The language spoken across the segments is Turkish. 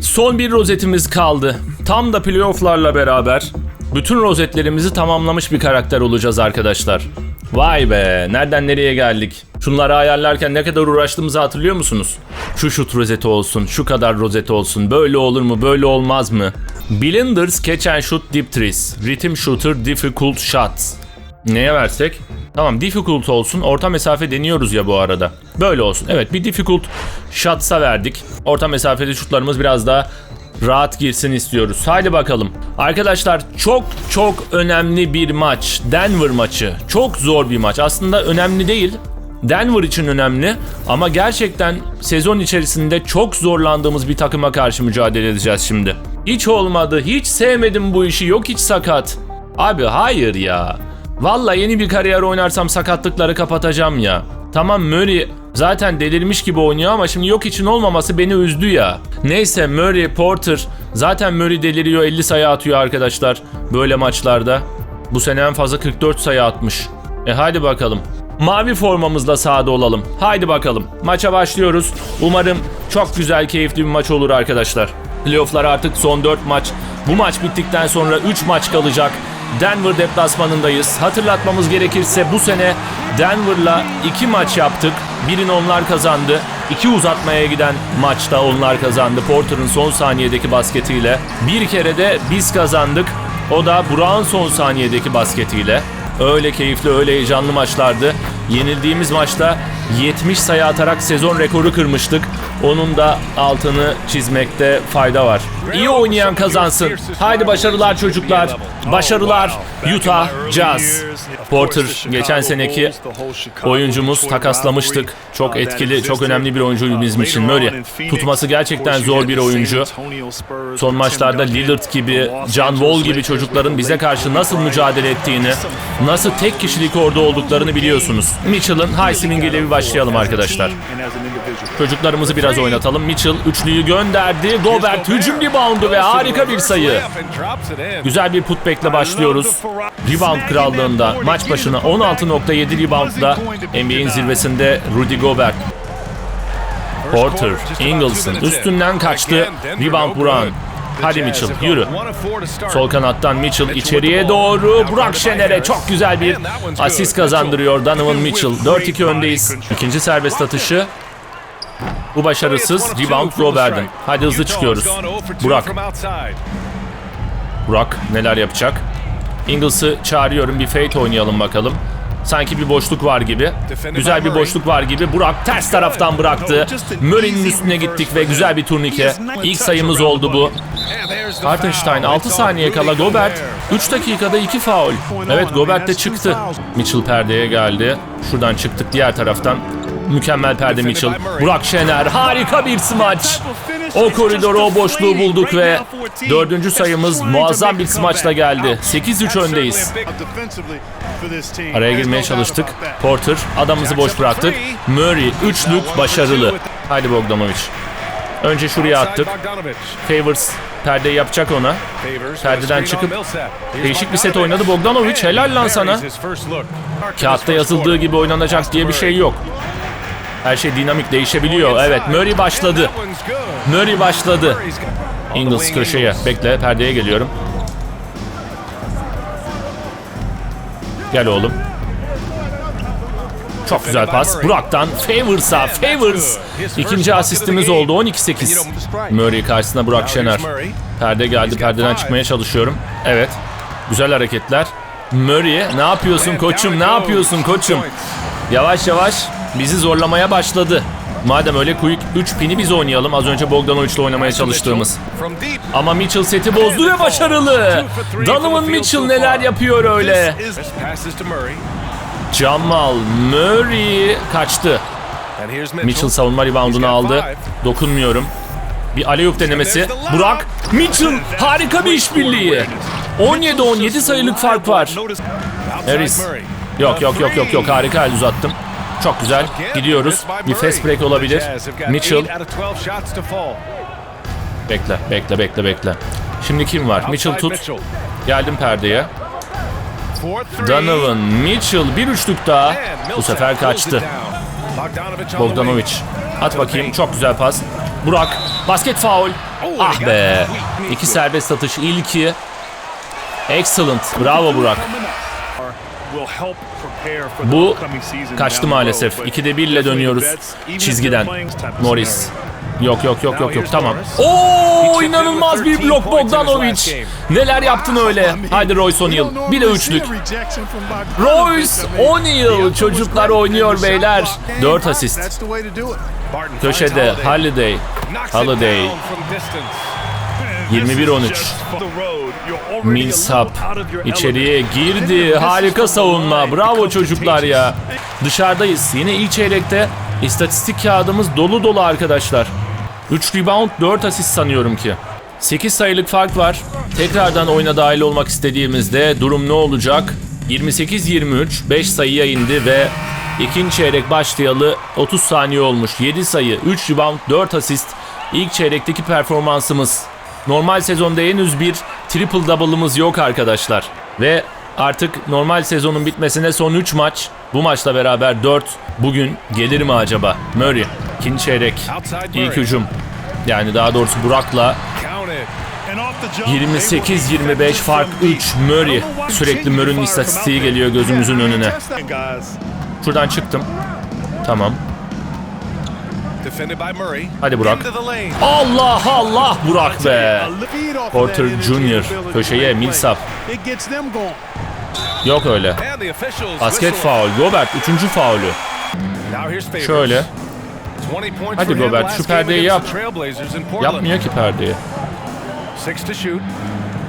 Son bir rozetimiz kaldı. Tam da playofflarla beraber bütün rozetlerimizi tamamlamış bir karakter olacağız arkadaşlar. Vay be, nereden nereye geldik? Şunları ayarlarken ne kadar uğraştığımızı hatırlıyor musunuz? Şu şut rozeti olsun, şu kadar rozeti olsun, böyle olur mu, böyle olmaz mı? Blinders Catch and Shoot Deep Threes, Rhythm Shooter Difficult Shots. Neye versek? Tamam difficult olsun. Orta mesafe deniyoruz ya bu arada. Böyle olsun. Evet bir difficult shots'a verdik. Orta mesafeli şutlarımız biraz daha rahat girsin istiyoruz. Haydi bakalım. Arkadaşlar çok çok önemli bir maç. Denver maçı. Çok zor bir maç. Aslında önemli değil. Denver için önemli ama gerçekten sezon içerisinde çok zorlandığımız bir takıma karşı mücadele edeceğiz şimdi. Hiç olmadı, hiç sevmedim bu işi, yok hiç sakat. Abi hayır ya. Valla yeni bir kariyer oynarsam sakatlıkları kapatacağım ya. Tamam Murray zaten delirmiş gibi oynuyor ama şimdi yok için olmaması beni üzdü ya. Neyse Murray, Porter zaten Murray deliriyor 50 sayı atıyor arkadaşlar böyle maçlarda. Bu sene en fazla 44 sayı atmış. E hadi bakalım. Mavi formamızla sahada olalım. Haydi bakalım. Maça başlıyoruz. Umarım çok güzel, keyifli bir maç olur arkadaşlar. Playoff'lar artık son 4 maç. Bu maç bittikten sonra 3 maç kalacak. Denver deplasmanındayız. Hatırlatmamız gerekirse bu sene Denver'la 2 maç yaptık. Birini onlar kazandı. İki uzatmaya giden maçta onlar kazandı. Porter'ın son saniyedeki basketiyle. Bir kere de biz kazandık. O da Burak'ın son saniyedeki basketiyle. Öyle keyifli, öyle heyecanlı maçlardı. Yenildiğimiz maçta 70 sayı atarak sezon rekoru kırmıştık. Onun da altını çizmekte fayda var. İyi oynayan kazansın. Haydi başarılar çocuklar. Başarılar Utah Jazz. Porter geçen seneki oyuncumuz takaslamıştık. Çok etkili, çok önemli bir oyuncu bizim için. Murray tutması gerçekten zor bir oyuncu. Son maçlarda Lillard gibi, John Wall gibi çocukların bize karşı nasıl mücadele ettiğini, nasıl tek kişilik orada olduklarını biliyorsunuz. Mitchell'ın Heisman ile bir başlayalım arkadaşlar. Çocuklarımızı biraz oynatalım. Mitchell üçlüyü gönderdi. Gobert hücum reboundu ve harika bir sayı. Güzel bir putback'le başlıyoruz. Rebound krallığında maç başına 16.7 reboundla NBA'in zirvesinde Rudy Gobert. Porter, Ingleson üstünden kaçtı. Rebound Buran. Hadi Mitchell yürü. Sol kanattan Mitchell içeriye doğru. Burak Şener'e çok güzel bir asist kazandırıyor Donovan Mitchell. 4-2 öndeyiz. İkinci serbest atışı. Bu başarısız. Rebound Robert'in. Hadi hızlı çıkıyoruz. Burak. Burak neler yapacak? Ingles'ı çağırıyorum. Bir fade oynayalım bakalım. Sanki bir boşluk var gibi. Güzel bir boşluk var gibi. Burak ters taraftan bıraktı. Murray'nin üstüne gittik ve güzel bir turnike. İlk sayımız oldu bu. Hartenstein 6 saniye kala Gobert 3 dakikada 2 faul. Evet Gobert de çıktı. Mitchell perdeye geldi. Şuradan çıktık diğer taraftan. Mükemmel perde Mitchell. Burak Şener harika bir smaç. O koridoru o boşluğu bulduk ve dördüncü sayımız muazzam bir smaçla geldi. 8-3 öndeyiz. Araya girmeye çalıştık. Porter adamımızı boş bıraktık. Murray üçlük başarılı. Haydi Bogdanovic. Önce şuraya attık. Favors perdeyi yapacak ona. Perdeden çıkıp değişik bir set oynadı Bogdanovic. Helal lan sana. Kağıtta yazıldığı gibi oynanacak diye bir şey yok. Her şey dinamik değişebiliyor. Evet Murray başladı. Murray başladı. Ingles köşeye. Bekle perdeye geliyorum. Gel oğlum. Çok güzel pas. Burak'tan Favors'a. Favors. İkinci asistimiz oldu. 12-8. Murray karşısında Burak Şener. Perde geldi. Perdeden çıkmaya çalışıyorum. Evet. Güzel hareketler. Murray ne yapıyorsun koçum? Ne yapıyorsun koçum? Yavaş yavaş bizi zorlamaya başladı. Madem öyle quick 3 pini biz oynayalım. Az önce Bogdanovic'le oynamaya çalıştığımız. Ama Mitchell seti bozdu ve başarılı. Donovan Mitchell neler yapıyor öyle. Jamal Murray kaçtı. Mitchell savunma reboundunu aldı. Dokunmuyorum. Bir alley denemesi. Burak Mitchell harika bir işbirliği. 17-17 sayılık fark var. Harris. Yok yok yok yok yok harika el uzattım. Çok güzel. Gidiyoruz. Bir fast break olabilir. Mitchell. Bekle, bekle, bekle, bekle. Şimdi kim var? Mitchell tut. Geldim perdeye. Donovan Mitchell bir üçlük daha. Bu sefer kaçtı. Bogdanovic. At bakayım. Çok güzel pas. Burak. Basket faul. Ah be. İki serbest atış. İlki. Excellent. Bravo Burak. Bu kaçtı maalesef. 2'de 1 ile dönüyoruz çizgiden. Morris. Yok yok yok yok yok tamam. Oo inanılmaz bir blok Bogdanovic. Neler yaptın öyle? Hadi Royce O'Neal. Bir de üçlük. Royce O'Neal çocuklar oynuyor beyler. 4 asist. Köşede Holiday. Holiday. 21-13. Millsap içeriye girdi. Harika savunma. Bravo çocuklar ya. Dışarıdayız. Yine ilk çeyrekte istatistik kağıdımız dolu dolu arkadaşlar. 3 rebound 4 asist sanıyorum ki. 8 sayılık fark var. Tekrardan oyuna dahil olmak istediğimizde durum ne olacak? 28-23 5 sayıya indi ve ikinci çeyrek başlayalı 30 saniye olmuş. 7 sayı, 3 rebound, 4 asist. İlk çeyrekteki performansımız. Normal sezonda henüz bir triple double'ımız yok arkadaşlar. Ve artık normal sezonun bitmesine son 3 maç. Bu maçla beraber 4. Bugün gelir mi acaba? Murray. İkinci çeyrek. İlk hücum. Yani daha doğrusu Burak'la 28-25 fark 3 Murray. Sürekli Murray'nin istatistiği geliyor gözümüzün önüne. Şuradan çıktım. Tamam. Hadi Burak. Allah Allah Burak be. Porter Jr. köşeye Millsap. Yok öyle. Basket faul. Gobert 3. faulü. Şöyle. Hadi Gobert, şu perdeyi yap. Yapmıyor ki perdeyi.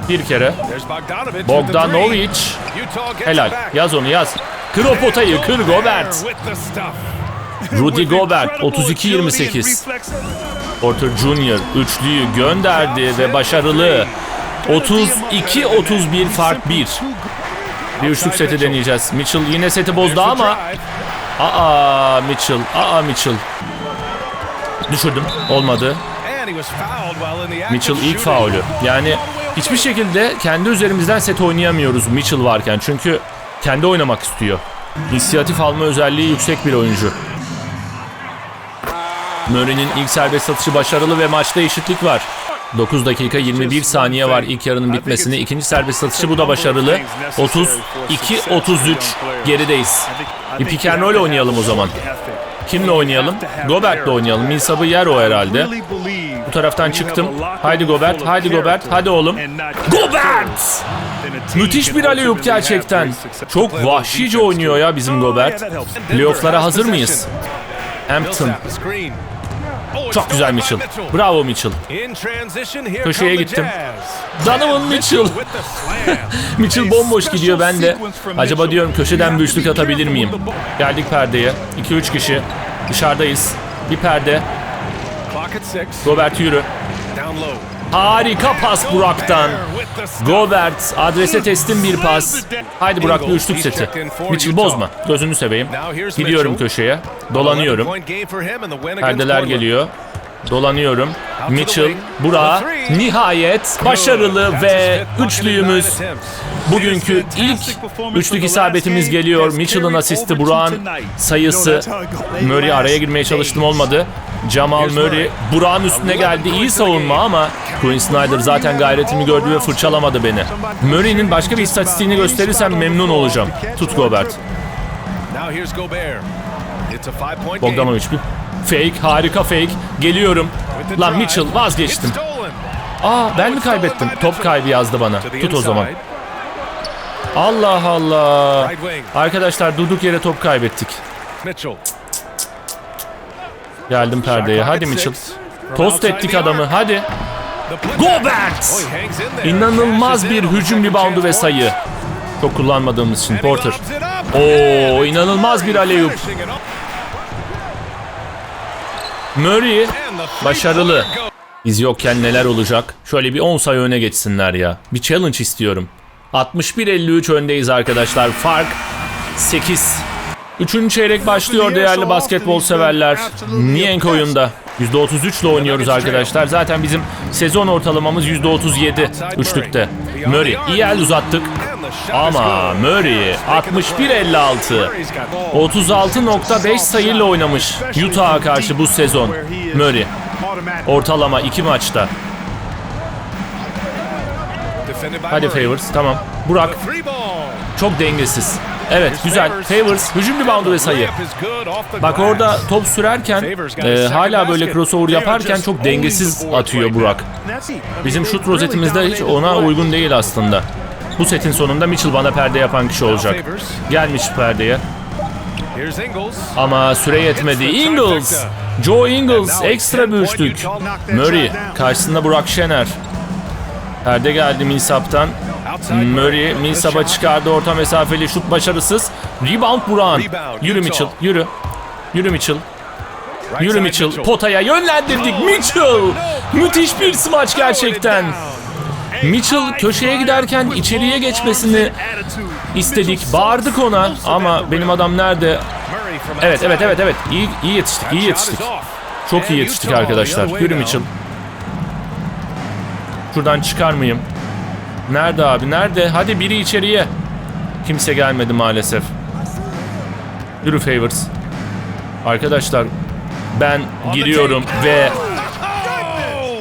Bir kere. Bogdanovic. Helal. Yaz onu yaz. Kır o potayı. Kır Gobert. Rudy Gobert 32-28. Porter Jr. üçlüyü gönderdi ve başarılı. 32-31 fark 1. Bir üçlük seti deneyeceğiz. Mitchell yine seti bozdu ama Aa Mitchell, aa Mitchell. Düşürdüm. Olmadı. Mitchell ilk faulü. Yani hiçbir şekilde kendi üzerimizden set oynayamıyoruz Mitchell varken. Çünkü kendi oynamak istiyor. İnisiyatif alma özelliği yüksek bir oyuncu. Murray'nin ilk serbest atışı başarılı ve maçta eşitlik var. 9 dakika 21 saniye var ilk yarının bitmesine. İkinci serbest atışı bu da başarılı. 32-33 gerideyiz. Bir pick oynayalım o zaman. Kimle oynayalım? Gobert'le oynayalım. Millsap'ı yer o herhalde. Bu taraftan çıktım. Haydi Gobert, haydi Gobert, hadi oğlum. Gobert! Müthiş bir alley gerçekten. Çok vahşice oynuyor ya bizim Gobert. Playoff'lara hazır mıyız? Hampton. Çok güzel Mitchell. Bravo Mitchell. Köşeye gittim. Donovan Mitchell. Mitchell bomboş gidiyor ben de. Acaba diyorum köşeden bir üçlük atabilir miyim? Geldik perdeye. 2-3 kişi. Dışarıdayız. Bir perde. Gobert yürü. Harika pas Burak'tan. Gobert adrese teslim bir pas. Haydi Burak bir üçlük seti. Mitchell bozma. Gözünü seveyim. Gidiyorum köşeye. Dolanıyorum. Perdeler geliyor. Dolanıyorum. Mitchell, Burak, nihayet başarılı ve üçlüğümüz bugünkü ilk üçlük isabetimiz geliyor. Mitchell'ın asisti, Burak'ın sayısı. Murray araya girmeye çalıştım olmadı. Jamal Murray Burak'ın üstüne geldi. İyi savunma ama Quinn Snyder zaten gayretimi gördü ve fırçalamadı beni. Murray'nin başka bir istatistiğini gösterirsem memnun olacağım. Tut Gobert. Bogdanovic bir fake, harika fake. Geliyorum. Lan Mitchell vazgeçtim. Aa ben mi kaybettim? Top kaybı yazdı bana. Tut o zaman. Allah Allah. Arkadaşlar durduk yere top kaybettik. Geldim perdeye. Hadi Mitchell. Tost ettik adamı. Hadi. Gobert! İnanılmaz bir hücum reboundu ve sayı. Çok kullanmadığımız için Porter. Oo inanılmaz bir alley-oop. Murray başarılı. Biz yokken neler olacak? Şöyle bir 10 sayı öne geçsinler ya. Bir challenge istiyorum. 61-53 öndeyiz arkadaşlar. Fark 8. Üçüncü çeyrek başlıyor değerli basketbol severler. Nienk oyunda. %33 ile oynuyoruz arkadaşlar. Zaten bizim sezon ortalamamız %37 üçlükte. Murray iyi el uzattık. Ama Murray 61-56. 36.5 sayıyla oynamış Utah'a karşı bu sezon. Murray. Ortalama iki maçta. Hadi Favors tamam. Burak çok dengesiz. Evet güzel. Favors hücum reboundu ve sayı. Bak orada top sürerken e, hala böyle crossover yaparken çok dengesiz atıyor Burak. Bizim şut rozetimizde hiç ona uygun değil aslında. Bu setin sonunda Mitchell bana perde yapan kişi olacak. Gelmiş perdeye. Ama süre yetmedi. Ingles. Joe Ingles ekstra bir üçlük. Murray karşısında Burak Şener. Perde geldi Millsap'tan. Murray Millsap'a çıkardı orta mesafeli şut başarısız. Rebound Buran. Yürü Mitchell yürü. Yürü Mitchell. Yürü Mitchell. Potaya yönlendirdik Mitchell. Müthiş bir smaç gerçekten. Mitchell köşeye giderken içeriye geçmesini istedik. Bağırdık ona ama benim adam nerede? Evet evet evet evet. İyi, iyi yetiştik iyi yetiştik. Çok iyi yetiştik arkadaşlar. Yürü Mitchell. Şuradan çıkar mıyım? Nerede abi? Nerede? Hadi biri içeriye. Kimse gelmedi maalesef. Yürü Favors. Arkadaşlar ben giriyorum ve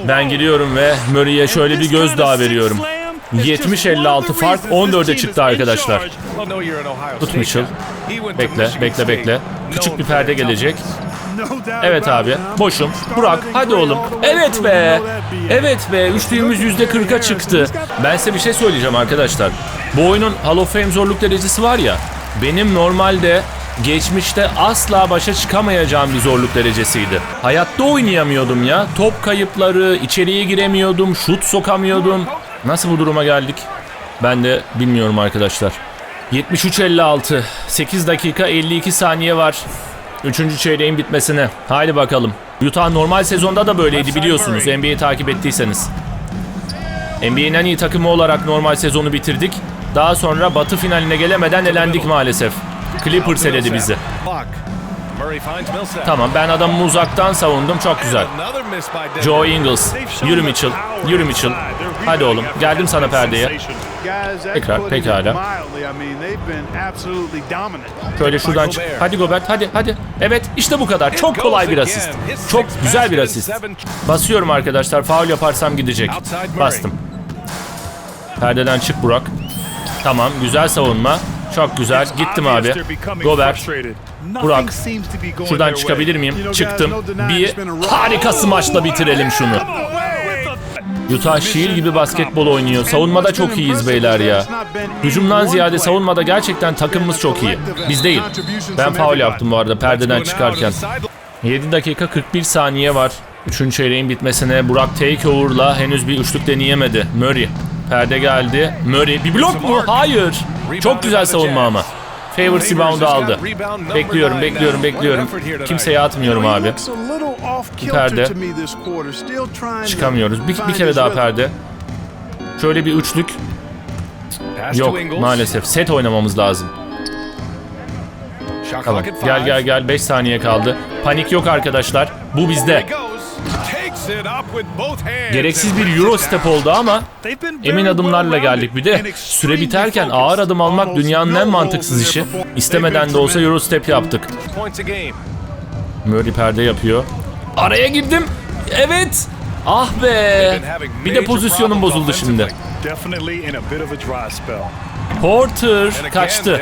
ben giriyorum ve Murray'e şöyle bir gözdağı veriyorum. 70-56 fark 14'e çıktı arkadaşlar. Tut Mitchell. Bekle, bekle, bekle. Küçük bir perde gelecek. Evet abi. Boşum. Burak hadi oğlum. Evet be. Evet be. Üçlüğümüz %40'a çıktı. Ben size bir şey söyleyeceğim arkadaşlar. Bu oyunun Hall of Fame zorluk derecesi var ya. Benim normalde geçmişte asla başa çıkamayacağım bir zorluk derecesiydi. Hayatta oynayamıyordum ya. Top kayıpları, içeriye giremiyordum, şut sokamıyordum. Nasıl bu duruma geldik? Ben de bilmiyorum arkadaşlar. 73-56. 8 dakika 52 saniye var. Üçüncü çeyreğin bitmesine. Haydi bakalım. Utah normal sezonda da böyleydi biliyorsunuz. NBA'yi takip ettiyseniz. NBA'nin en iyi takımı olarak normal sezonu bitirdik. Daha sonra batı finaline gelemeden elendik maalesef. Clippers eledi bizi. Tamam ben adamımı uzaktan savundum çok güzel. Joe Ingles. Yürü Mitchell. Yürü Mitchell. Hadi oğlum geldim sana perdeye. Tekrar pekala. Şöyle şuradan çık. Hadi Gobert hadi hadi. Evet işte bu kadar. Çok kolay bir asist. Çok güzel bir asist. Basıyorum arkadaşlar. Faul yaparsam gidecek. Bastım. Perdeden çık Burak. Tamam güzel savunma. Çok güzel. Gittim abi. Gobert. Burak. Şuradan çıkabilir miyim? Çıktım. Bir harika smaçla bitirelim şunu. Utah şiir gibi basketbol oynuyor. Savunmada çok iyiyiz beyler ya. Hücumdan ziyade savunmada gerçekten takımımız çok iyi. Biz değil. Ben faul yaptım bu arada perdeden çıkarken. 7 dakika 41 saniye var. Üçüncü çeyreğin bitmesine Burak takeover'la henüz bir üçlük deneyemedi. Murray. Perde geldi. Murray. Bir blok mu? Hayır. Çok güzel savunma ama. Favors rebound'u aldı. Bekliyorum, bekliyorum, bekliyorum. Kimseye atmıyorum abi. Perde. Çıkamıyoruz. Bir, bir kere daha perde. Şöyle bir üçlük. Yok maalesef. Set oynamamız lazım. Tamam. Gel gel gel. 5 saniye kaldı. Panik yok arkadaşlar. Bu bizde. Gereksiz bir Euro step oldu ama emin adımlarla geldik. Bir de süre biterken ağır adım almak dünyanın en mantıksız işi. İstemeden de olsa Euro step yaptık. Murray perde yapıyor. Araya girdim. Evet. Ah be. Bir de pozisyonum bozuldu şimdi. Porter kaçtı.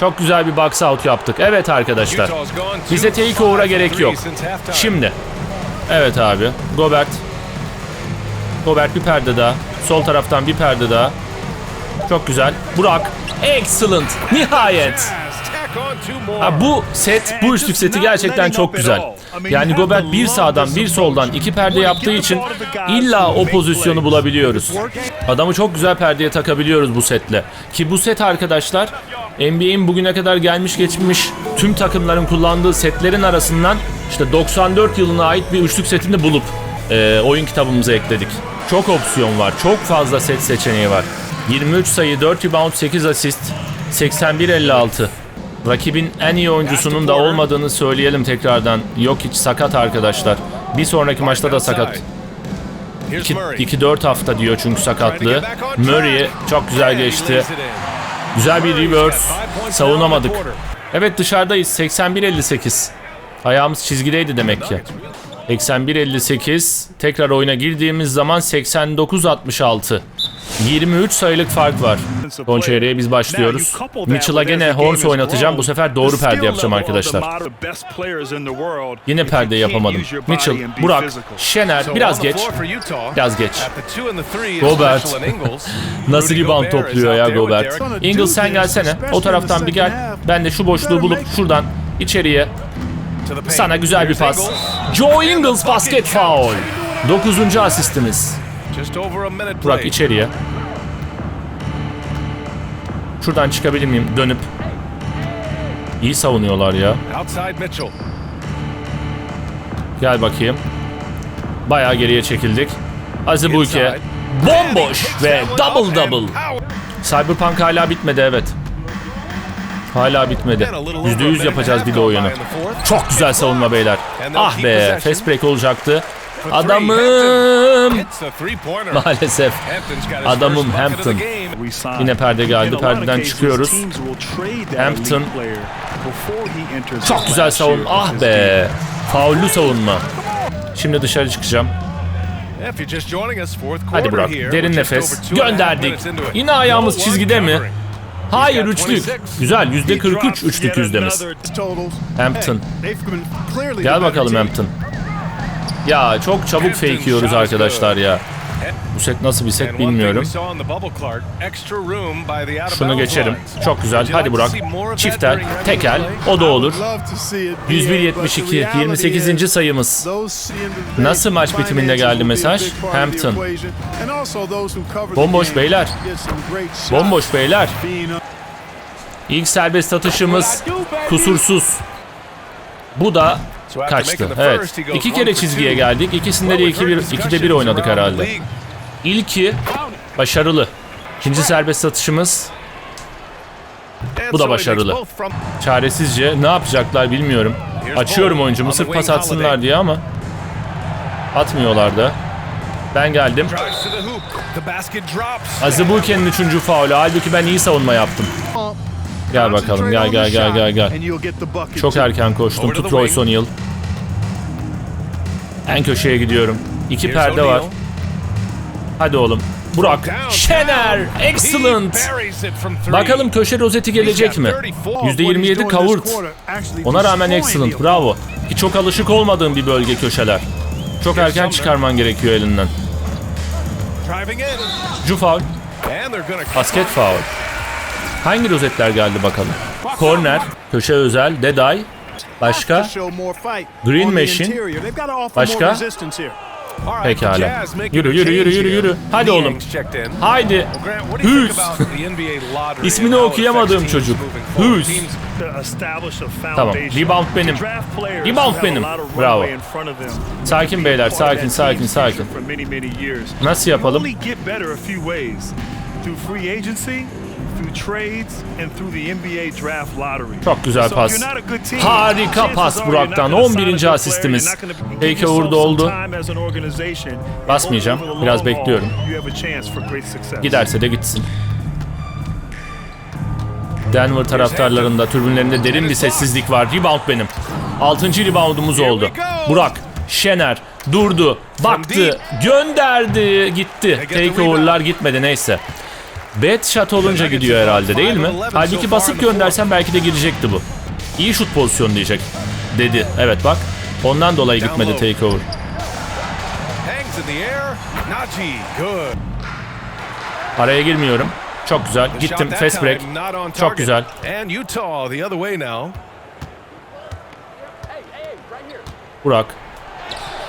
Çok güzel bir box out yaptık. Evet arkadaşlar. Bize takeover'a gerek yok. Şimdi. Evet abi. Gobert. Gobert bir perde daha. Sol taraftan bir perde daha. Çok güzel. Burak. Excellent. Nihayet. Ha, bu set, bu üçlük seti gerçekten çok güzel. Yani Gobert bir sağdan bir soldan iki perde yaptığı için illa o pozisyonu bulabiliyoruz. Adamı çok güzel perdeye takabiliyoruz bu setle. Ki bu set arkadaşlar NBA'in bugüne kadar gelmiş geçmiş tüm takımların kullandığı setlerin arasından işte 94 yılına ait bir üçlük setini bulup e, oyun kitabımıza ekledik. Çok opsiyon var, çok fazla set seçeneği var. 23 sayı, 4 rebound, 8 asist, 81-56. Rakibin en iyi oyuncusunun da olmadığını söyleyelim tekrardan. Yok hiç sakat arkadaşlar. Bir sonraki maçta da sakat. 2-4 hafta diyor çünkü sakatlığı. Murray çok güzel geçti. Güzel bir reverse. Savunamadık. Evet dışarıdayız. 81-58. Ayağımız çizgideydi demek ki. 81-58. Tekrar oyuna girdiğimiz zaman 89-66. 23 sayılık fark var. Son çeyreğe biz başlıyoruz. Mitchell'a gene Horns oynatacağım. Bu sefer doğru perde yapacağım arkadaşlar. Yine perde yapamadım. Mitchell, Burak, Şener biraz geç. Biraz geç. Gobert. Nasıl rebound topluyor ya Gobert. Ingles sen gelsene. O taraftan bir gel. Ben de şu boşluğu bulup şuradan içeriye. Sana güzel bir pas. Joe Ingles basket foul. 9. asistimiz. Burak içeriye. Şuradan çıkabilir miyim dönüp? İyi savunuyorlar ya. Gel bakayım. Bayağı geriye çekildik. Azibuike bomboş ve double double. Cyberpunk hala bitmedi evet. Hala bitmedi. %100 yapacağız bir de oyunu. Çok güzel savunma beyler. Ah be fast break olacaktı. Adamım. Maalesef. Adamım Hampton. Yine perde geldi. Perdeden çıkıyoruz. Hampton. Çok güzel savunma. Ah be. Faullü savunma. Şimdi dışarı çıkacağım. Hadi Burak. Derin nefes. Gönderdik. Yine ayağımız çizgide mi? Hayır üçlük. Güzel yüzde 43 üçlük yüzdemiz. Hampton. Gel bakalım Hampton. Ya çok çabuk fake yiyoruz arkadaşlar ya. Bu set nasıl bir set bilmiyorum. Şunu geçerim. Çok güzel. Hadi Burak. Çiftel, tekel. O da olur. 101-72. 28. sayımız. Nasıl maç bitiminde geldi mesaj? Hampton. Bomboş beyler. Bomboş beyler. İlk serbest atışımız kusursuz. Bu da kaçtı. Evet. İki kere çizgiye geldik. İkisinde de 2-1 2'de 1 oynadık herhalde. İlki başarılı. İkinci serbest atışımız Bu da başarılı. çaresizce ne yapacaklar bilmiyorum. Açıyorum oyuncumu sırf pas atsınlar diye ama atmıyorlar da. Ben geldim. Azibuike'nin üçüncü faulü. Halbuki ben iyi savunma yaptım. Gel bakalım gel gel gel gel gel. Çok erken koştum. Tut Royce O'Neal. En köşeye gidiyorum. İki perde var. Hadi oğlum. Burak. Şener. Excellent. Bakalım köşe rozeti gelecek mi? %27 covered. Ona rağmen excellent. Bravo. Ki çok alışık olmadığım bir bölge köşeler. Çok erken çıkarman gerekiyor elinden. Ju. Basket foul. Hangi rozetler geldi bakalım? Corner, köşe özel, Deday. Başka? Green Machine. Başka? Pekala. Yürü yürü yürü yürü yürü. Hadi oğlum. Haydi. Hughes. İsmini okuyamadığım çocuk. Hughes. Tamam. Rebound benim. Rebound benim. Bravo. Sakin beyler. Sakin sakin sakin. Nasıl yapalım? Çok güzel pas. Harika pas Burak'tan. 11. asistimiz. Takeover'da oldu. Basmayacağım. Biraz bekliyorum. Giderse de gitsin. Denver taraftarlarında, tribünlerinde derin bir sessizlik var. Rebound benim. 6. reboundumuz oldu. Burak, Şener durdu, baktı, gönderdi, gitti. Takeover'lar gitmedi neyse. Bad shot olunca gidiyor herhalde değil mi? Halbuki basıp göndersem belki de girecekti bu. İyi şut pozisyonu diyecek. Dedi. Evet bak. Ondan dolayı gitmedi takeover. Araya girmiyorum. Çok güzel. Gittim. Fast break. Çok güzel. Burak.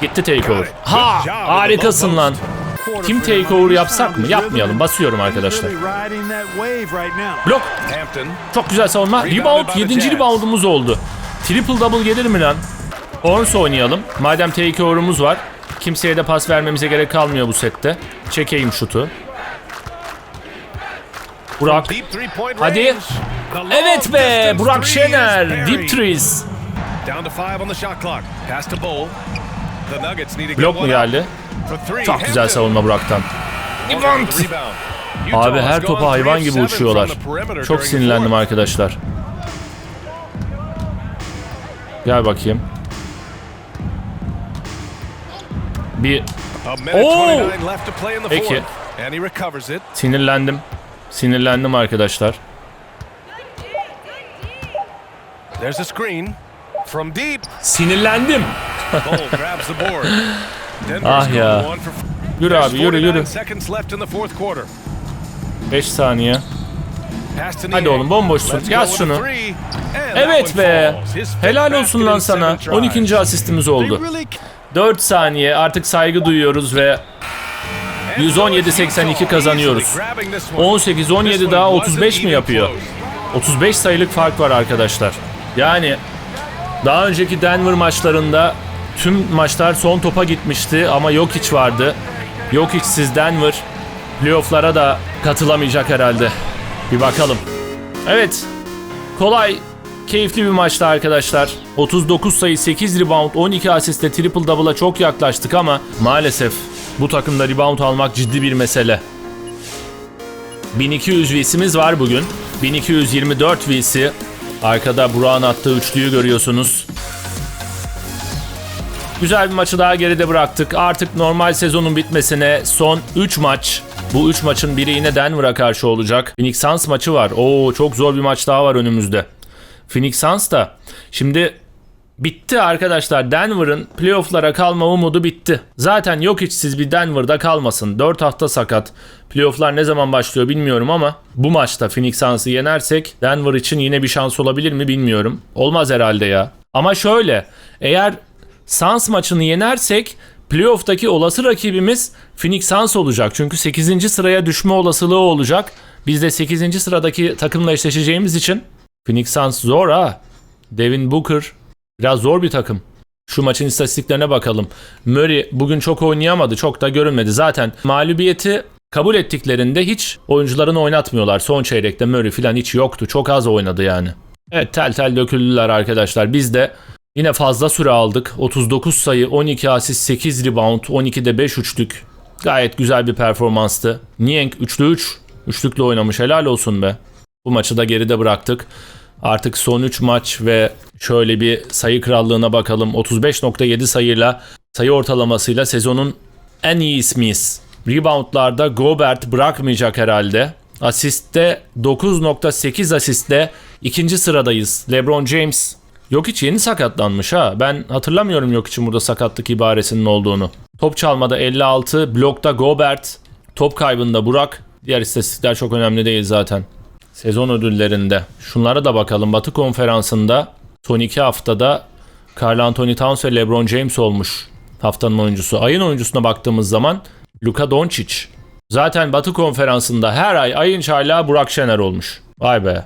Gitti takeover. Ha! Harikasın lan. Kim takeover yapsak mı? Yapmayalım. Basıyorum arkadaşlar. Blok. Çok güzel savunma. Rebound. 7. reboundumuz oldu. Triple double gelir mi lan? Horns oynayalım. Madem takeover'umuz var. Kimseye de pas vermemize gerek kalmıyor bu sette. Çekeyim şutu. Burak. Hadi. Evet be. Burak Şener. Deep threes. Blok mu geldi? Çok güzel savunma Burak'tan. Abi her topa hayvan gibi uçuyorlar. Çok sinirlendim arkadaşlar. Gel bakayım. bir A minute! 29 left to play in the Peki. sinirlendim. Sinirlendim arkadaşlar. There's a screen. From deep. Sinirlendim. Ah ya. Yürü abi yürü 49 yürü. seconds left in the fourth quarter. 5 saniye. Hadi oğlum, bomboşsun. Yaz şunu. Evet be. Helal olsun lan sana. seven tries. 12. asistimiz oldu. really 4 saniye artık saygı duyuyoruz ve 117-82 kazanıyoruz. 18-17 daha 35 mi yapıyor? 35 sayılık fark var arkadaşlar. Yani daha önceki Denver maçlarında tüm maçlar son topa gitmişti ama Jokic vardı. Jokic'siz Denver playoff'lara da katılamayacak herhalde. Bir bakalım. Evet. Kolay, keyifli bir maçtı arkadaşlar. 39 sayı, 8 rebound, 12 asistle triple double'a çok yaklaştık ama maalesef bu takımda rebound almak ciddi bir mesele. 1200 VC'miz var bugün. 1224 VC. Arkada Burak'ın attığı üçlüyü görüyorsunuz. Güzel bir maçı daha geride bıraktık. Artık normal sezonun bitmesine son 3 maç. Bu 3 maçın biri yine Denver'a karşı olacak. Phoenix Suns maçı var. Oo çok zor bir maç daha var önümüzde. Phoenix Suns da şimdi bitti arkadaşlar. Denver'ın playoff'lara kalma umudu bitti. Zaten yok içsiz bir Denver'da kalmasın. 4 hafta sakat. Playoff'lar ne zaman başlıyor bilmiyorum ama bu maçta Phoenix Suns'ı yenersek Denver için yine bir şans olabilir mi bilmiyorum. Olmaz herhalde ya. Ama şöyle eğer Suns maçını yenersek playoff'taki olası rakibimiz Phoenix Suns olacak. Çünkü 8. sıraya düşme olasılığı olacak. Biz de 8. sıradaki takımla eşleşeceğimiz için Phoenix Suns zor ha. Devin Booker biraz zor bir takım. Şu maçın istatistiklerine bakalım. Murray bugün çok oynayamadı. Çok da görünmedi. Zaten mağlubiyeti kabul ettiklerinde hiç oyuncularını oynatmıyorlar. Son çeyrekte Murray falan hiç yoktu. Çok az oynadı yani. Evet tel tel döküldüler arkadaşlar. Biz de Yine fazla süre aldık. 39 sayı, 12 asist, 8 rebound, 12'de 5 üçlük. Gayet güzel bir performanstı. Niang 3'lü 3. Üçlükle oynamış helal olsun be. Bu maçı da geride bıraktık. Artık son 3 maç ve şöyle bir sayı krallığına bakalım. 35.7 sayıyla, sayı ortalamasıyla sezonun en iyi ismiyiz. Reboundlarda Gobert bırakmayacak herhalde. Asiste 9.8 asistle ikinci sıradayız. LeBron James Yok hiç yeni sakatlanmış ha. Ben hatırlamıyorum yok için burada sakatlık ibaresinin olduğunu. Top çalmada 56, blokta Gobert, top kaybında Burak. Diğer istatistikler çok önemli değil zaten. Sezon ödüllerinde. Şunlara da bakalım. Batı konferansında son iki haftada Carl Anthony Towns ve LeBron James olmuş haftanın oyuncusu. Ayın oyuncusuna baktığımız zaman Luka Doncic. Zaten Batı konferansında her ay ayın çaylağı Burak Şener olmuş. Vay be.